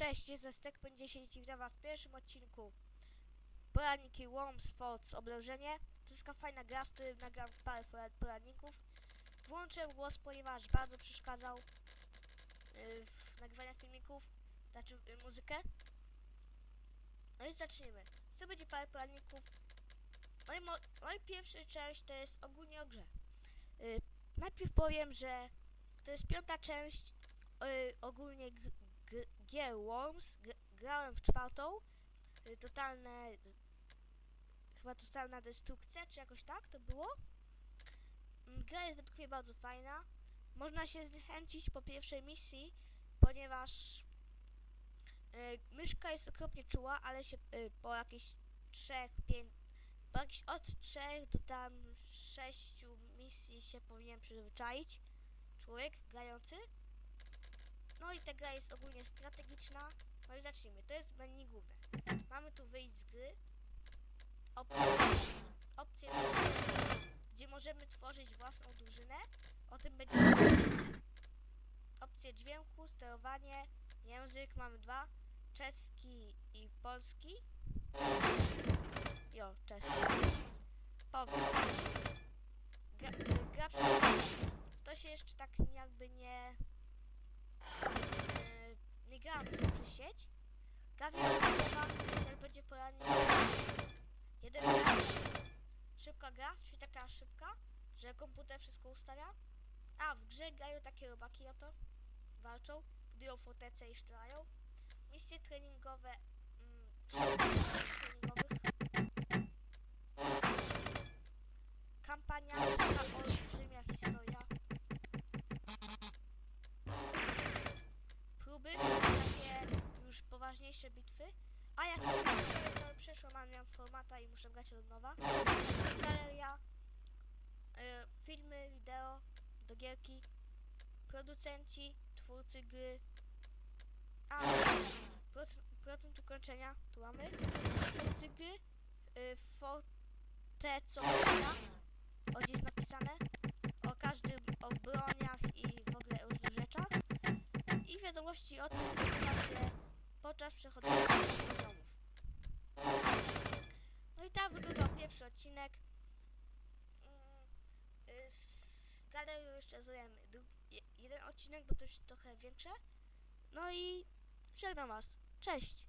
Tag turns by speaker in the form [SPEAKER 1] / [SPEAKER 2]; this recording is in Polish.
[SPEAKER 1] Cześć, jestem Stek50 i witam was w pierwszym odcinku Poradniki Worms Force Oblężenie. To jest taka fajna gra, z którym nagram parę poradników. Włączyłem głos, ponieważ bardzo przeszkadzał yy, w nagrywaniu filmików, znaczy yy, muzykę. No i zacznijmy. To będzie parę poradników. No i, no i pierwsza część to jest ogólnie o grze. Yy, najpierw powiem, że to jest piąta część ogólnie gier Worms. Gr- grałem w czwartą. Y, Totalne. Chyba totalna destrukcja, czy jakoś tak to było. Mm, Gra jest według mnie bardzo fajna. Można się zniechęcić po pierwszej misji, ponieważ y, myszka jest okropnie czuła, ale się y, po jakichś trzech, pięć. Po jakichś od trzech do tam sześciu misji się powinien przyzwyczaić człowiek grający. No i ta gra jest ogólnie strategiczna. No i zacznijmy. To jest menu główne. Mamy tu wyjść z gry. Opcje, opcje gdzie możemy tworzyć własną drużynę. O tym będzie. Opcje dźwięku, sterowanie, język. Mamy dwa. Czeski i polski. Czeski. Jo, czeski. Powiem. Gra, gra przez w to się jeszcze tak jakby nie 10. Gawiel Silva, ten będzie poranny. Jeden bramki. Szybka gra, czyli taka szybka, że komputer wszystko ustawia. A, w grze grają takie robaki no oto. Walczą, budują fortece i strzelają. Misje treningowe, mm, 6 treningowych. Poważniejsze bitwy. A ja to prawie cały przeszłam, ale miałam formata i muszę grać od nowa. Galeria, e, filmy, wideo do gierki, producenci, twórcy gry. A, procent, procent ukończenia, tu mamy. Twórcy gry, y, Fortecomania, o gdzie jest napisane, o każdym, o broniach i w ogóle różnych rzeczach i wiadomości o tym zmienia się podczas przechodzenia poziomów. No i tak wyglądał pierwszy odcinek. Mm, y, galerią jeszcze je- jeden odcinek, bo to już trochę większe. No i żegnam was. Cześć!